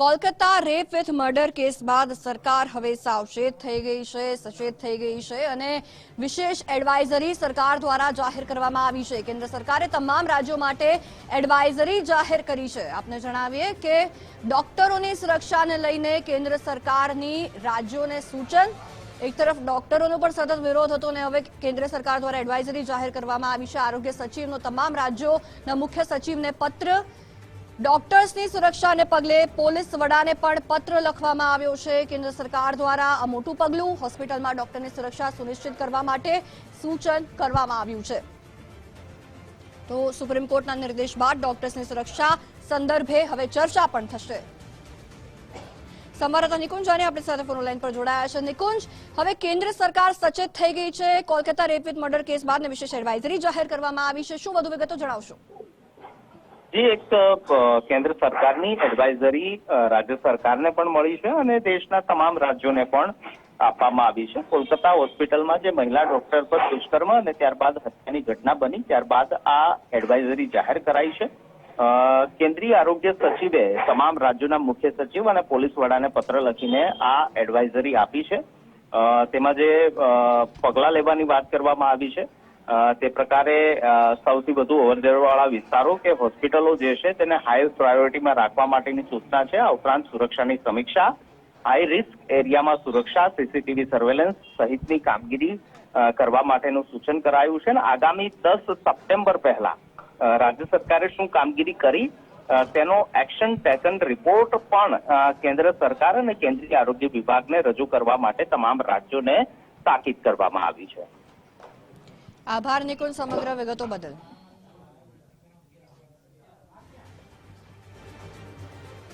Kolkata rape with murder case બાદ સરકાર હવે સાવચેત થઈ ગઈ છે, સચેત થઈ ગઈ છે અને વિશેષ એડવાઇઝરી સરકાર દ્વારા જાહેર કરવામાં આવી છે. કેન્દ્ર સરકારે તમામ રાજ્યો માટે એડવાઇઝરી જાહેર કરી છે. આપને જણાવીએ કે ડોક્ટરોની સુરક્ષાને લઈને કેન્દ્ર સરકારની રાજ્યોને સૂચન, એક તરફ ડોક્ટરોનો પણ સતત વિરોધ હતો અને હવે કેન્દ્ર સરકાર દ્વારા એડવાઇઝરી જાહેર કરવામાં આવી છે. આરોગ્ય સચિવનો તમામ રાજ્યોના મુખ્ય સચિવને પત્ર ડોક્ટર્સની સુરક્ષાને પગલે પોલીસ વડાને પણ પત્ર લખવામાં આવ્યો છે. કેન્દ્ર સરકાર દ્વારા આ મોટું પગલું હોસ્પિટલમાં ડોક્ટરની સુરક્ષા સુનિશ્ચિત કરવા માટે સૂચન કરવામાં આવ્યું છે. તો સુપ્રીમ કોર્ટના નિર્દેશ બાદ ડોક્ટર્સની સુરક્ષા સંદર્ભે હવે ચર્ચા પણ થશે. સંવાદદાતા નિકુંજ અને આપણી સાથે ફોન લાઈન પર જોડાયા છે. નિકુંજ, હવે કેન્દ્ર સરકાર સચેત થઈ ગઈ છે. Kolkata rape with murder case બાદ વિશેષ એડવાઇઝરી જાહેર કરવામાં આવી છે. શું વધુ વિગતો જણાવશો? જી એક કેન્દ્ર સરકારની એડવાઇઝરી રાજ્ય સરકારને પણ મળી છે અને દેશના તમામ રાજ્યોને પણ આપવામાં આવી છે. કોલકાતા હોસ્પિટલમાં જે મહિલા ડોક્ટર પર દુષ્કર્મ અને ત્યારબાદ હત્યાની ઘટના બની, ત્યારબાદ આ એડવાઇઝરી જાહેર કરાઈ છે. કેન્દ્રીય આરોગ્ય સચિવે, તમામ રાજ્યોના મુખ્ય સચિવ અને પોલીસ વડાને પત્ર લખીને આ એડવાઇઝરી આપી છે. તેમાં જે પગલાં લેવાની વાત કરવામાં આવી છે. તે પ્રકારે સૌથી વધુ અવરજવરવાળા વિસ્તારો કે હોસ્પિટલો જે છે તેને હાઈ પ્રાયોરિટીમાં રાખવા માટેની સૂચના છે. આ ઉપરાંત સુરક્ષાની સમીક્ષા, હાઈ રિસ્ક એરિયામાં સુરક્ષા, સીસીટીવી સર્વેલન્સ સહિતની કામગીરી કરવા માટેનું સૂચન કરાયું છે. અને આગામી દસ સપ્ટેમ્બર પહેલા રાજ્ય સરકારે શું કામગીરી કરી તેનો એક્શન ટેકન રિપોર્ટ પણ કેન્દ્ર સરકાર અને કેન્દ્રીય આરોગ્ય વિભાગને રજૂ કરવા માટે તમામ રાજ્યોને તાકીદ કરવામાં આવી છે. આભાર નિકુંજ સમગ્ર વિગતો બદલ.